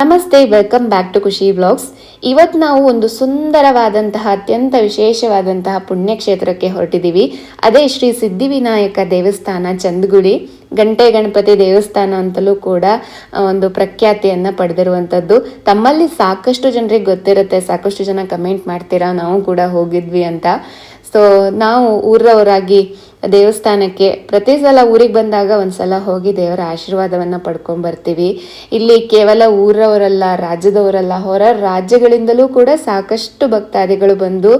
ನಮಸ್ತೆ welcome back to Khushi vlogs ಇವತ್ತು ನಾವು ಒಂದು ಸುಂದರವಾದಂತಹ, ಅತ್ಯಂತ ವಿಶೇಷವಾದಂತಹ ಪುಣ್ಯಕ್ಷೇತ್ರಕ್ಕೆ ಹೊರಟಿದ್ದೀವಿ. ಅದೇ ಶ್ರೀ ಸಿದ್ಧಿವಿನಾಯಕ ದೇವಸ್ಥಾನ ಚಂದಗುಳಿ ಗಂಟೆ ಗಣಪತಿ ದೇವಸ್ಥಾನ ಅಂತಲೂ ಕೂಡ ಒಂದು ಪ್ರಖ್ಯಾತಿಯನ್ನು ಪಡೆದಿರುವಂಥದ್ದು. ತಮ್ಮಲ್ಲಿ ಸಾಕಷ್ಟು ಜನರಿಗೆ ಗೊತ್ತಿರುತ್ತೆ, ಸಾಕಷ್ಟು ಜನ ಕಮೆಂಟ್ ಮಾಡ್ತೀರಾ, ನಾವು ಕೂಡ ಹೋಗಿದ್ವಿ ಅಂತ. ಸೊ ನಾವು ಊರವರಾಗಿ ದೇವಸ್ಥಾನಕ್ಕೆ. ಪ್ರತಿ ಸಲ ಊರಿಗೆ ಬಂದಾಗ ಒಂದ್ಸಲ ಹೋಗಿ ದೇವರ ಆಶೀರ್ವಾದವನ್ನು ಪಡ್ಕೊಂಡು ಬರ್ತೀವಿ. ಇಲ್ಲಿ ಕೇವಲ ಊರವರಲ್ಲ, ರಾಜ್ಯದವರಲ್ಲ, ಹೊರ ರಾಜ್ಯಗಳಿಂದಲೂ ಕೂಡ ಸಾಕಷ್ಟು ಭಕ್ತಾದಿಗಳು ಬಂದು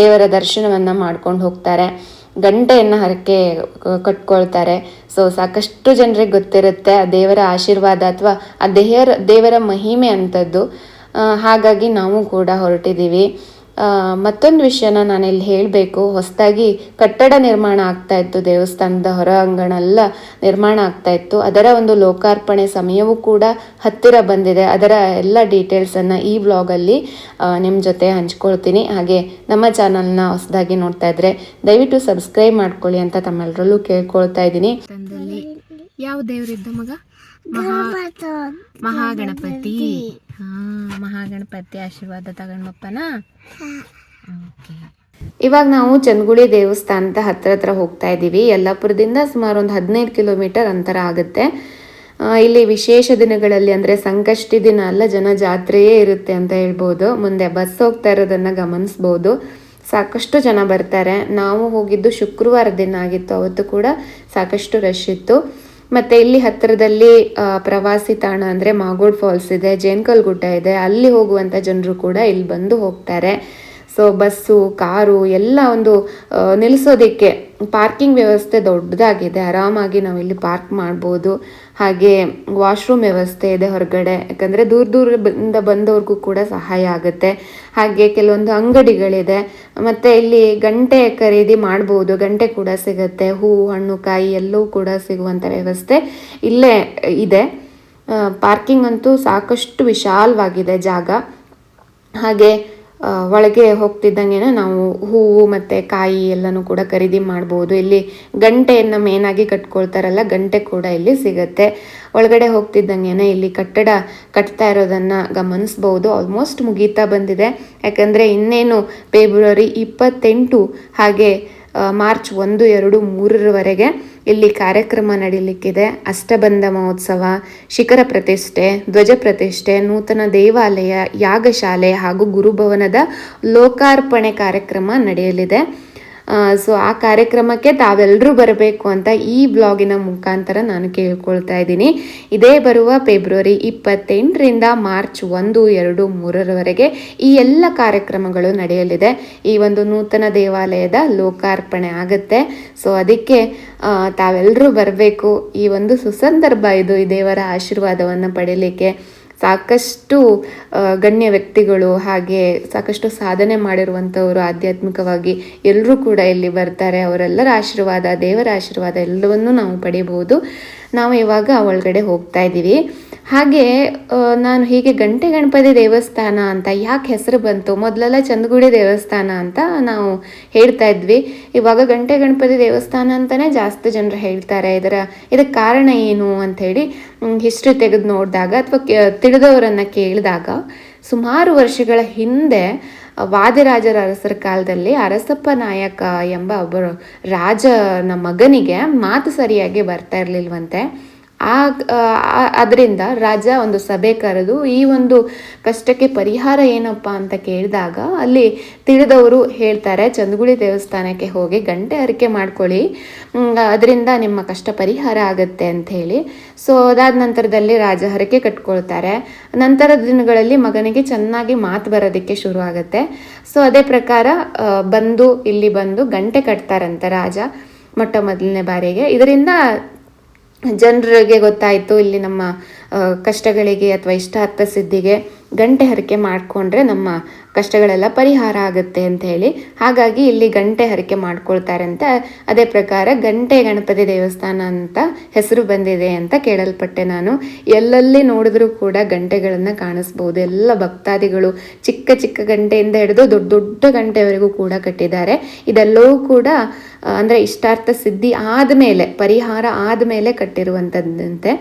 ದೇವರ ದರ್ಶನವನ್ನು ಮಾಡ್ಕೊಂಡು ಹೋಗ್ತಾರೆ. ಗಂಟೆಯನ್ನು ಹರಕೆ ಕಟ್ಕೊಳ್ತಾರೆ. ಸೊ ಸಾಕಷ್ಟು ಜನರಿಗೆ ಗೊತ್ತಿರುತ್ತೆ ಆ ದೇವರ ಆಶೀರ್ವಾದ ಅಥವಾ ಆ ದೇವರ ದೇವರ ಮಹಿಮೆ ಅಂಥದ್ದು. ಹಾಗಾಗಿ ನಾವು ಕೂಡ ಹೊರಟಿದ್ದೀವಿ. ಮತ್ತೊಂದು ವಿಷಯನ ನಾನು ಇಲ್ಲಿ ಹೇಳಬೇಕು. ಹೊಸದಾಗಿ ಕಟ್ಟಡ ನಿರ್ಮಾಣ ಆಗ್ತಾ ಇತ್ತು ದೇವಸ್ಥಾನದ ಹೊರ ಅಂಗಣ ಎಲ್ಲ ನಿರ್ಮಾಣ ಆಗ್ತಾ ಇತ್ತು. ಅದರ ಒಂದು ಲೋಕಾರ್ಪಣೆ ಸಮಯವೂ ಕೂಡ ಹತ್ತಿರ ಬಂದಿದೆ. ಅದರ ಎಲ್ಲ ಡೀಟೇಲ್ಸನ್ನು ಈ ವ್ಲಾಗಲ್ಲಿ ನಿಮ್ಮ ಜೊತೆ ಹಂಚ್ಕೊಳ್ತೀನಿ. ಹಾಗೆ ನಮ್ಮ ಚಾನಲ್ನ ಹೊಸದಾಗಿ ನೋಡ್ತಾ ಇದ್ರೆ ದಯವಿಟ್ಟು ಸಬ್ಸ್ಕ್ರೈಬ್ ಮಾಡ್ಕೊಳ್ಳಿ ಅಂತ ತಮ್ಮೆಲ್ಲರಲ್ಲೂ ಕೇಳ್ಕೊಳ್ತಾ ಇದ್ದೀನಿ. ಯಾವ ದೇವರಿದ್ದ ಮಗ? ಮಹಾ ಮಹಾಗಣಪತಿ. ಹಾ. ಮಹಾಗಣಪತಿ ಆಶೀರ್ವಾದ ತಗಣಪ್ಪನ ಇವಾಗ ನಾವು ಚಂದಗುಳಿ ದೇವಸ್ಥಾನದ ಹತ್ರ ಹತ್ರ ಹೋಗ್ತಾ ಇದ್ದೀವಿ. ಯಲ್ಲಾಪುರದಿಂದ ಸುಮಾರು ಒಂದು ಹದಿನೈದು ಕಿಲೋಮೀಟರ್ ಅಂತರ ಆಗುತ್ತೆ. ಇಲ್ಲಿ ವಿಶೇಷ ದಿನಗಳಲ್ಲಿ ಅಂದರೆ ಸಂಕಷ್ಟಿ ದಿನ ಅಲ್ಲ ಜನ ಜಾತ್ರೆಯೇ ಇರುತ್ತೆ ಅಂತ ಹೇಳ್ಬೋದು. ಮುಂದೆ ಬಸ್ ಹೋಗ್ತಾ ಇರೋದನ್ನು ಗಮನಿಸ್ಬೋದು. ಸಾಕಷ್ಟು ಜನ ಬರ್ತಾರೆ. ನಾವು ಹೋಗಿದ್ದು ಶುಕ್ರವಾರ ದಿನ ಆಗಿತ್ತು, ಅವತ್ತು ಕೂಡ ಸಾಕಷ್ಟು ರಶ್ ಇತ್ತು. ಮತ್ತೆ ಇಲ್ಲಿ ಹತ್ತಿರದಲ್ಲಿ ಪ್ರವಾಸಿ ತಾಣ ಅಂದರೆ ಮಾಗೋಡ್ ಫಾಲ್ಸ್ ಇದೆ, ಜೇನ್ಕಲ್ ಗುಡ್ಡ ಇದೆ, ಅಲ್ಲಿ ಹೋಗುವಂಥ ಜನರು ಕೂಡ ಇಲ್ಲಿ ಬಂದು ಹೋಗ್ತಾರೆ. ಸೊ ಬಸ್ಸು, ಕಾರು ಎಲ್ಲ ಒಂದು ನಿಲ್ಲಿಸೋದಕ್ಕೆ ಪಾರ್ಕಿಂಗ್ ವ್ಯವಸ್ಥೆ ದೊಡ್ಡದಾಗಿದೆ, ಆರಾಮಾಗಿ ನಾವು ಇಲ್ಲಿ ಪಾರ್ಕ್ ಮಾಡ್ಬೋದು. ಹಾಗೆ ವಾಶ್ರೂಮ್ ವ್ಯವಸ್ಥೆ ಇದೆ ಹೊರಗಡೆ. ಯಾಕಂದರೆ ದೂರ ದೂರದಿಂದ ಬಂದವ್ರಿಗೂ ಕೂಡ ಸಹಾಯ ಆಗುತ್ತೆ. ಹಾಗೆ ಕೆಲವೊಂದು ಅಂಗಡಿಗಳಿದೆ. ಮತ್ತು ಇಲ್ಲಿ ಗಂಟೆ ಖರೀದಿ ಮಾಡ್ಬೋದು. ಗಂಟೆ ಕೂಡ ಸಿಗುತ್ತೆ. ಹೂವು, ಹಣ್ಣು, ಕಾಯಿ ಎಲ್ಲವೂ ಕೂಡ ಸಿಗುವಂಥ ವ್ಯವಸ್ಥೆ ಇಲ್ಲೇ ಇದೆ. ಪಾರ್ಕಿಂಗ್ ಅಂತೂ ಸಾಕಷ್ಟು ವಿಶಾಲವಾಗಿದೆ ಜಾಗ. ಹಾಗೆ ಒಳಗೆ ಹೋಗ್ತಿದ್ದಂಗೆ ನಾವು ಹೂವು ಮತ್ತು ಕಾಯಿ ಎಲ್ಲನೂ ಕೂಡ ಖರೀದಿ ಮಾಡ್ಬೋದು. ಇಲ್ಲಿ ಗಂಟೆಯನ್ನು ಮೇನಾಗಿ ಕಟ್ಕೊಳ್ತಾರಲ್ಲ, ಗಂಟೆ ಕೂಡ ಇಲ್ಲಿ ಸಿಗುತ್ತೆ. ಒಳಗಡೆ ಹೋಗ್ತಿದ್ದಂಗೆ ಇಲ್ಲಿ ಕಟ್ಟಡ ಕಟ್ತಾ ಇರೋದನ್ನು ಗಮನಿಸ್ಬೋದು. ಆಲ್ಮೋಸ್ಟ್ ಮುಗೀತಾ ಬಂದಿದೆ. ಯಾಕಂದರೆ ಇನ್ನೇನು ಫೆಬ್ರವರಿ ಇಪ್ಪತ್ತೆಂಟು ಹಾಗೆ ಮಾರ್ಚ್ ಒಂದು, ಎರಡು, ಮೂರರವರೆಗೆ ಇಲ್ಲಿ ಕಾರ್ಯಕ್ರಮ ನಡೀಲಿಕ್ಕಿದೆ. ಅಷ್ಟಬಂಧ ಮಹೋತ್ಸವ, ಶಿಖರ ಪ್ರತಿಷ್ಠೆ, ಧ್ವಜ ಪ್ರತಿಷ್ಠೆ, ನೂತನ ದೇವಾಲಯ, ಯಾಗಶಾಲೆ ಹಾಗೂ ಗುರುಭವನದ ಲೋಕಾರ್ಪಣೆ ಕಾರ್ಯಕ್ರಮ ನಡೆಯಲಿದೆ. ಸೊ ಆ ಕಾರ್ಯಕ್ರಮಕ್ಕೆ ತಾವೆಲ್ಲರೂ ಬರಬೇಕು ಅಂತ ಈ ಬ್ಲಾಗಿನ ಮುಖಾಂತರ ನಾನು ಕೇಳ್ಕೊಳ್ತಾ ಇದ್ದೀನಿ. ಇದೇ ಬರುವ ಫೆಬ್ರವರಿ ಇಪ್ಪತ್ತೆಂಟರಿಂದ ಮಾರ್ಚ್ ಒಂದು, ಎರಡು, ಮೂರರವರೆಗೆ ಈ ಎಲ್ಲ ಕಾರ್ಯಕ್ರಮಗಳು ನಡೆಯಲಿದೆ. ಈ ಒಂದು ನೂತನ ದೇವಾಲಯದ ಲೋಕಾರ್ಪಣೆ ಆಗುತ್ತೆ. ಸೊ ಅದಕ್ಕೆ ತಾವೆಲ್ಲರೂ ಬರಬೇಕು. ಈ ಒಂದು ಸುಸಂದರ್ಭ ಇದು ಈ ದೇವರ ಆಶೀರ್ವಾದವನ್ನು ಪಡೀಲಿಕ್ಕೆ. ಸಾಕಷ್ಟು ಗಣ್ಯ ವ್ಯಕ್ತಿಗಳು ಹಾಗೆ ಸಾಕಷ್ಟು ಸಾಧನೆ ಮಾಡಿರುವಂಥವರು ಆಧ್ಯಾತ್ಮಿಕವಾಗಿ ಎಲ್ಲರೂ ಕೂಡ ಇಲ್ಲಿ ಬರ್ತಾರೆ. ಅವರೆಲ್ಲರ ಆಶೀರ್ವಾದ, ದೇವರ ಆಶೀರ್ವಾದ ಎಲ್ಲವನ್ನೂ ನಾವು ಪಡೆಯಬಹುದು ನಾವು ಇವಾಗ ಒಳಗಡೆ ಹೋಗ್ತಾ ಇದ್ದೀವಿ. ಹಾಗೆ ನಾನು ಹೀಗೆ ಗಂಟೆ ಗಣಪತಿ ದೇವಸ್ಥಾನ ಅಂತ ಯಾಕೆ ಹೆಸರು ಬಂತು? ಮೊದಲೆಲ್ಲ ಚಂದಗುಡಿ ದೇವಸ್ಥಾನ ಅಂತ ನಾವು ಹೇಳ್ತಾ ಇದ್ವಿ. ಇವಾಗ ಗಂಟೆ ಗಣಪತಿ ದೇವಸ್ಥಾನ ಅಂತಲೇ ಜಾಸ್ತಿ ಜನರು ಹೇಳ್ತಾರೆ. ಇದರ, ಇದಕ್ಕೆ ಕಾರಣ ಏನು ಅಂಥೇಳಿ ಹಿಸ್ಟ್ರಿ ತೆಗೆದು ನೋಡಿದಾಗ ಅಥವಾ ತಿಳಿದವರನ್ನು ಕೇಳಿದಾಗ ಸುಮಾರು ವರ್ಷಗಳ ಹಿಂದೆ ವಾದಿರಾಜರ ಅರಸರ ಕಾಲದಲ್ಲಿ ಅರಸಪ್ಪ ನಾಯಕ ಎಂಬ ಒಬ್ಬರು ರಾಜನ ಮಗನಿಗೆ ಮಾತು ಸರಿಯಾಗಿ ಬರ್ತಾ ಇರಲಿಲ್ವಂತೆ. ಆ ಅದರಿಂದ ರಾಜ ಒಂದು ಸಭೆ ಕರೆದು ಈ ಒಂದು ಕಷ್ಟಕ್ಕೆ ಪರಿಹಾರ ಏನಪ್ಪ ಅಂತ ಕೇಳಿದಾಗ ಅಲ್ಲಿ ತಿಳಿದವರು ಹೇಳ್ತಾರೆ ಚಂದಗುಳಿ ದೇವಸ್ಥಾನಕ್ಕೆ ಹೋಗಿ ಗಂಟೆ ಅರಿಕೆ ಮಾಡ್ಕೊಳ್ಳಿ. ಅದರಿಂದ ನಿಮ್ಮ ಕಷ್ಟ ಪರಿಹಾರ ಆಗುತ್ತೆ ಅಂತ ಹೇಳಿ. ಸೊ ಅದಾದ ನಂತರದಲ್ಲಿ ರಾಜ ಹರಕೆ ಕಟ್ಕೊಳ್ತಾರೆ. ನಂತರದ ದಿನಗಳಲ್ಲಿ ಮಗನಿಗೆ ಚೆನ್ನಾಗಿ ಮಾತು ಬರೋದಕ್ಕೆ ಶುರು ಆಗುತ್ತೆ. ಸೊ ಅದೇ ಪ್ರಕಾರ ಬಂದು, ಇಲ್ಲಿ ಬಂದು ಗಂಟೆ ಕಟ್ತಾರಂತೆ ರಾಜ ಮೊಟ್ಟ ಮೊದಲನೇ ಬಾರಿಗೆ. ಇದರಿಂದ ಜನರಿಗೆ ಗೊತ್ತಾಯಿತು ಇಲ್ಲಿ ನಮ್ಮ ಕಷ್ಟಗಳಿಗೆ ಅಥವಾ ಇಷ್ಟಾರ್ಥ ಸಿದ್ಧಿಗೆ. ಗಂಟೆ ಹರಕೆ ಮಾಡಿಕೊಂಡ್ರೆ ನಮ್ಮ ಕಷ್ಟಗಳೆಲ್ಲ ಪರಿಹಾರ ಆಗುತ್ತೆ ಅಂತ ಹೇಳಿ. ಹಾಗಾಗಿ ಇಲ್ಲಿ ಗಂಟೆ ಹರಕೆ ಮಾಡ್ಕೊಳ್ತಾರೆ ಅಂತ ಅದೇ ಪ್ರಕಾರ ಗಂಟೆ ಗಣಪತಿ ದೇವಸ್ಥಾನ ಅಂತ ಹೆಸರು ಬಂದಿದೆ ಅಂತ ಕೇಳಲ್ಪಟ್ಟೆ ನಾನು. ಎಲ್ಲೆಲ್ಲಿ ನೋಡಿದ್ರೂ ಕೂಡ ಗಂಟೆಗಳನ್ನು ಕಾಣಿಸ್ಬೋದು. ಎಲ್ಲ ಭಕ್ತಾದಿಗಳು ಚಿಕ್ಕ ಚಿಕ್ಕ ಗಂಟೆಯಿಂದ ಹಿಡಿದು ದೊಡ್ಡ ದೊಡ್ಡ ಗಂಟೆವರೆಗೂ ಕೂಡ ಕಟ್ಟಿದ್ದಾರೆ. ಇದೆಲ್ಲವೂ ಕೂಡ ಅಂದರೆ ಇಷ್ಟಾರ್ಥ ಸಿದ್ಧಿ ಆದಮೇಲೆ ಪರಿಹಾರ ಆದಮೇಲೆ ಕಟ್ಟಿರುವಂಥದ್ದಂತೆ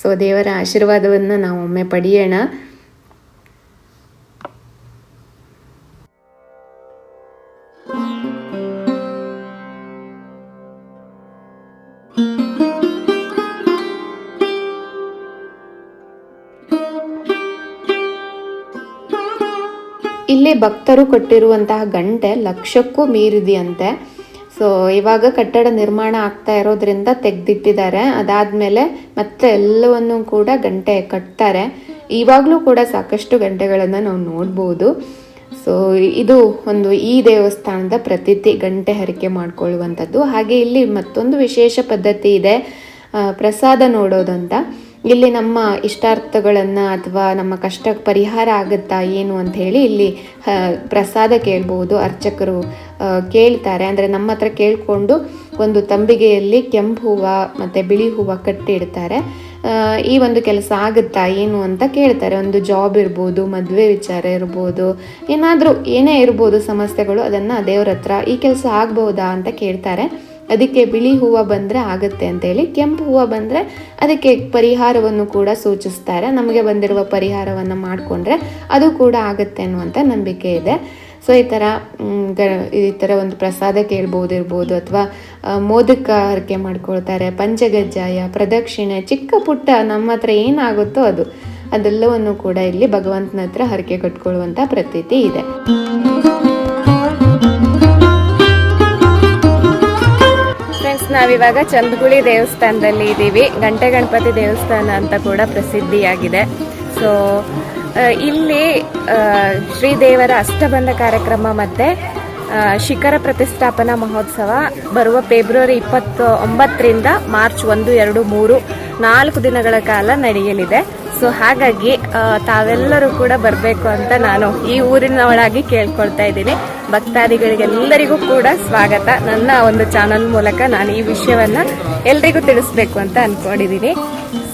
ಸೊ ದೇವರ ಆಶೀರ್ವಾದವನ್ನು ನಾವು ಒಮ್ಮೆ ಪಡೆಯೋಣ. ಇಲ್ಲಿ ಭಕ್ತರು ಕೊಟ್ಟಿರುವಂತಹ ಗಂಟೆ ಲಕ್ಷಕ್ಕೂ ಮೀರಿದೆಯಂತೆ. ಸೊ ಇವಾಗ ಕಟ್ಟಡ ನಿರ್ಮಾಣ ಆಗ್ತಾ ಇರೋದ್ರಿಂದ ತೆಗೆದಿಟ್ಟಿದ್ದಾರೆ. ಅದಾದ್ಮೇಲೆ ಮತ್ತೆ ಎಲ್ಲವನ್ನು ಕೂಡ ಗಂಟೆ ಕಟ್ತಾರೆ. ಇವಾಗಲೂ ಕೂಡ ಸಾಕಷ್ಟು ಗಂಟೆಗಳನ್ನು ನಾವು ನೋಡ್ಬೋದು. ಸೊ ಇದು ಒಂದು ಈ ದೇವಸ್ಥಾನದ ಪ್ರತೀತಿ, ಗಂಟೆ ಹರಿಕೆ ಮಾಡ್ಕೊಳ್ಳುವಂಥದ್ದು. ಹಾಗೆ ಇಲ್ಲಿ ಮತ್ತೊಂದು ವಿಶೇಷ ಪದ್ಧತಿ ಇದೆ. ಪ್ರಸಾದ ನೋಡೋದಂತ. ಇಲ್ಲಿ ನಮ್ಮ ಇಷ್ಟಾರ್ಥಗಳನ್ನು ಅಥವಾ ನಮ್ಮ ಕಷ್ಟ ಪರಿಹಾರ ಆಗುತ್ತಾ ಏನು ಅಂತ ಹೇಳಿ ಇಲ್ಲಿ ಪ್ರಸಾದ ಕೇಳ್ಬೋದು. ಅರ್ಚಕರು ಕೇಳ್ತಾರೆ. ಅಂದರೆ ನಮ್ಮ ಹತ್ರ ಕೇಳಿಕೊಂಡು ಒಂದು ತಂಬಿಗೆಯಲ್ಲಿ ಕೆಂಪು ಹೂವು ಮತ್ತು ಬಿಳಿ ಹೂವು ಕಟ್ಟಿಡ್ತಾರೆ ಈ ಒಂದು ಕೆಲಸ ಆಗುತ್ತಾ ಏನು ಅಂತ ಕೇಳ್ತಾರೆ. ಒಂದು ಜಾಬ್ ಇರ್ಬೋದು, ಮದುವೆ ವಿಚಾರ ಇರ್ಬೋದು, ಏನಾದರೂ ಏನೇ ಇರ್ಬೋದು ಸಮಸ್ಯೆಗಳು, ಅದನ್ನು ದೇವ್ರ ಹತ್ರ ಈ ಕೆಲಸ ಆಗ್ಬೋದಾ ಅಂತ ಕೇಳ್ತಾರೆ. ಅದಕ್ಕೆ ಬಿಳಿ ಹೂವು ಬಂದರೆ ಆಗುತ್ತೆ ಅಂತೇಳಿ ಕೆಂಪು ಹೂವು ಬಂದರೆ ಅದಕ್ಕೆ ಪರಿಹಾರವನ್ನು ಕೂಡ ಸೂಚಿಸ್ತಾರೆ. ನಮಗೆ ಬಂದಿರುವ ಪರಿಹಾರವನ್ನು ಮಾಡಿಕೊಂಡ್ರೆ ಅದು ಕೂಡ ಆಗುತ್ತೆ ಅನ್ನುವಂಥ ನಂಬಿಕೆ ಇದೆ. ಸೊ ಈ ಥರ ಗ, ಈ ಥರ ಒಂದು ಪ್ರಸಾದ ಕೇಳ್ಬೋದು ಇರ್ಬೋದು ಅಥವಾ ಮೋದಕ ಹರಕೆ ಮಾಡ್ಕೊಳ್ತಾರೆ, ಪಂಚಗಜ್ಜಾಯ, ಪ್ರದಕ್ಷಿಣೆ, ಚಿಕ್ಕ ಪುಟ್ಟ ನಮ್ಮ ಹತ್ರ ಏನಾಗುತ್ತೋ ಅದು, ಅದೆಲ್ಲವನ್ನು ಕೂಡ ಇಲ್ಲಿ ಭಗವಂತನ ಹತ್ರ ಹರಕೆ ಕಟ್ಕೊಳ್ಳುವಂಥ ಪ್ರತೀತಿ ಇದೆ. ನಾವಿವಾಗ ಚಂದಗುಳಿ ದೇವಸ್ಥಾನದಲ್ಲಿ ಇದ್ದೀವಿ. ಗಂಟೆ ಗಣಪತಿ ದೇವಸ್ಥಾನ ಅಂತ ಕೂಡ ಪ್ರಸಿದ್ಧಿಯಾಗಿದೆ. ಸೊ ಇಲ್ಲಿ ಶ್ರೀದೇವರ ಅಷ್ಟಬಂಧ ಕಾರ್ಯಕ್ರಮ ಮತ್ತು ಶಿಖರ ಪ್ರತಿಷ್ಠಾಪನಾ ಮಹೋತ್ಸವ ಬರುವ ಫೆಬ್ರವರಿ ಇಪ್ಪತ್ತು ಒಂಬತ್ತರಿಂದ ಮಾರ್ಚ್ ಒಂದು, ಎರಡು, ಮೂರು, ನಾಲ್ಕು ದಿನಗಳ ಕಾಲ ನಡೆಯಲಿದೆ. ಸೊ ಹಾಗಾಗಿ ತಾವೆಲ್ಲರೂ ಕೂಡ ಬರಬೇಕು ಅಂತ ನಾನು ಈ ಊರಿನವಳಾಗಿ ಕೇಳ್ಕೊಳ್ತಾ ಇದ್ದೀನಿ. ಭಕ್ತಾದಿಗಳಿಗೆಲ್ಲರಿಗೂ ಕೂಡ ಸ್ವಾಗತ. ನನ್ನ ಒಂದು ಚಾನಲ್ ಮೂಲಕ ನಾನು ಈ ವಿಷಯವನ್ನ ಎಲ್ರಿಗೂ ತಿಳಿಸ್ಬೇಕು ಅಂತ ಅಂದ್ಕೊಂಡಿದ್ದೀನಿ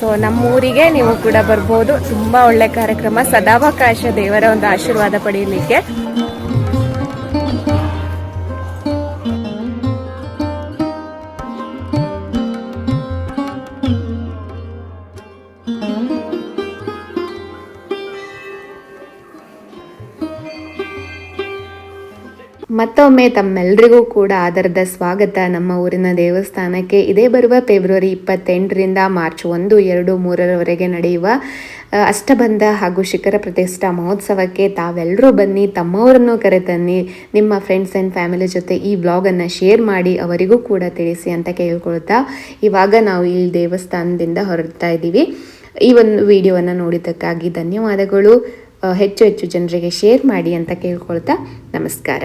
ಸೊ ನಮ್ಮ ಊರಿಗೆ ನೀವು ಕೂಡ ಬರ್ಬೋದು. ತುಂಬಾ ಒಳ್ಳೆ ಕಾರ್ಯಕ್ರಮ. ಸದಾವಕಾಶ ದೇವರ ಒಂದು ಆಶೀರ್ವಾದ ಪಡೆಯಲಿಕ್ಕೆ. ಮತ್ತೊಮ್ಮೆ ತಮ್ಮೆಲ್ಲರಿಗೂ ಕೂಡ ಆಧಾರದ ಸ್ವಾಗತ. ನಮ್ಮ ಊರಿನ ದೇವಸ್ಥಾನಕ್ಕೆ ಇದೇ ಬರುವ ಫೆಬ್ರವರಿ ಇಪ್ಪತ್ತೆಂಟರಿಂದ ಮಾರ್ಚ್ ಒಂದು, ಎರಡು, ಮೂರರವರೆಗೆ ನಡೆಯುವ ಅಷ್ಟಬಂಧ ಹಾಗೂ ಶಿಖರ ಪ್ರತಿಷ್ಠಾ ಮಹೋತ್ಸವಕ್ಕೆ ತಾವೆಲ್ಲರೂ ಬನ್ನಿ, ತಮ್ಮವರನ್ನು ಕರೆತನ್ನಿ. ನಿಮ್ಮ ಫ್ರೆಂಡ್ಸ್ ಆ್ಯಂಡ್ ಫ್ಯಾಮಿಲಿ ಜೊತೆ ಈ ಬ್ಲಾಗನ್ನು ಶೇರ್ ಮಾಡಿ ಅವರಿಗೂ ಕೂಡ ತಿಳಿಸಿ ಅಂತ ಕೇಳ್ಕೊಳ್ತಾ ಇವಾಗ ನಾವು ಈ ದೇವಸ್ಥಾನದಿಂದ ಹೊರಡ್ತಾ ಇದ್ದೀವಿ. ಈ ಒಂದು ವಿಡಿಯೋವನ್ನು ನೋಡಿದ್ದಕ್ಕಾಗಿ ಧನ್ಯವಾದಗಳು. ಹೆಚ್ಚು ಹೆಚ್ಚು ಜನರಿಗೆ ಶೇರ್ ಮಾಡಿ ಅಂತ ಕೇಳ್ಕೊಳ್ತಾ ನಮಸ್ಕಾರ.